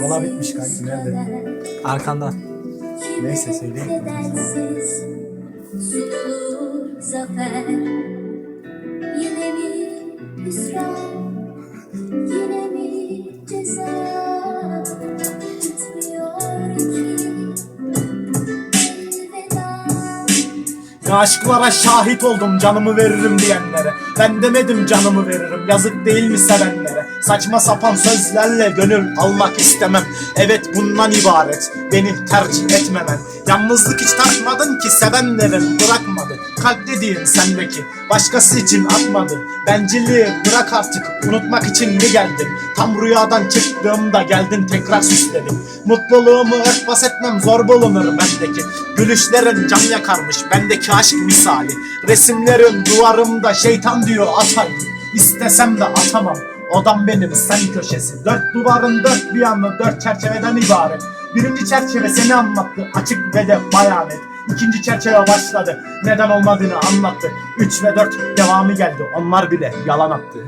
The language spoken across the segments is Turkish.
Kola bitmiş kanki, nerede? Arkanda. Neyse, söyleyeyim. Sunulur zafer Yine mi hüsran aşklara şahit oldum canımı veririm diyenlere. Ben demedim canımı veririm yazık değil mi sevenlere? Saçma sapan sözlerle gönül almak istemem. Evet bundan ibaret. Beni tercih etmemen Yalnızlık hiç tartmadın ki sevenlerin bırakmadı. Kalp dediğin sendeki başkası için atmadı. Bencilliği bırak artık unutmak için mi geldin? Tam rüyadan çıktığımda geldin tekrar süsledin. Mutluluğumu örtbas etmem zor bulunur bendeki. Gülüşlerin can yakarmış bendeki aşk misali. Resimlerin duvarımda şeytan diyor atayım İstesem de atamam. Odam benim sen köşesi. Dört duvarın dört bir yanı dört çerçeveden ibaret Birinci çerçeve seni anlattı açık ve de bayan et İkinci çerçeve başladı neden olmadığını anlattı. Üç ve dört devamı geldi onlar bile yalan attı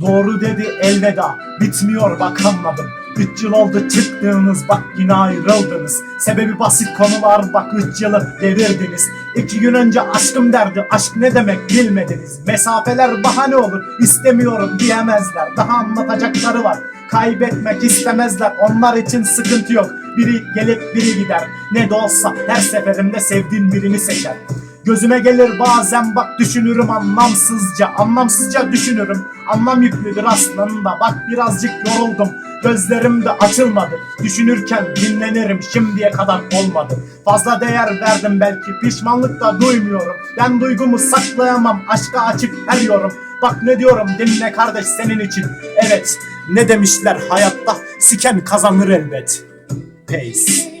Doğru dedi elveda. Bitmiyor bak anladım. Üç yıl oldu çıktığınız bak yine ayrıldınız. Sebebi basit konular bak üç yılı devirdiniz. İki gün önce aşkım derdi aşk ne demek bilmediniz. Mesafeler bahane olur istemiyorum diyemezler. Daha anlatacakları var kaybetmek istemezler. Onlar için sıkıntı yok. Biri gelip biri gider. Ne de olsa her seferinde sevdiğin birini seçer Gözüme gelir bazen bak düşünürüm anlamsızca Anlamsızca düşünürüm. Anlam yüklüdür aslında Bak birazcık yoruldum. Gözlerim de açılmadı. Düşünürken dinlenirim şimdiye kadar olmadı. Fazla değer verdim belki Pişmanlık da duymuyorum. Ben duygumu saklayamam Aşka açık her yorum Bak ne diyorum dinle kardeş senin için. Evet ne demişler hayatta? Siken kazanır elbet. Peace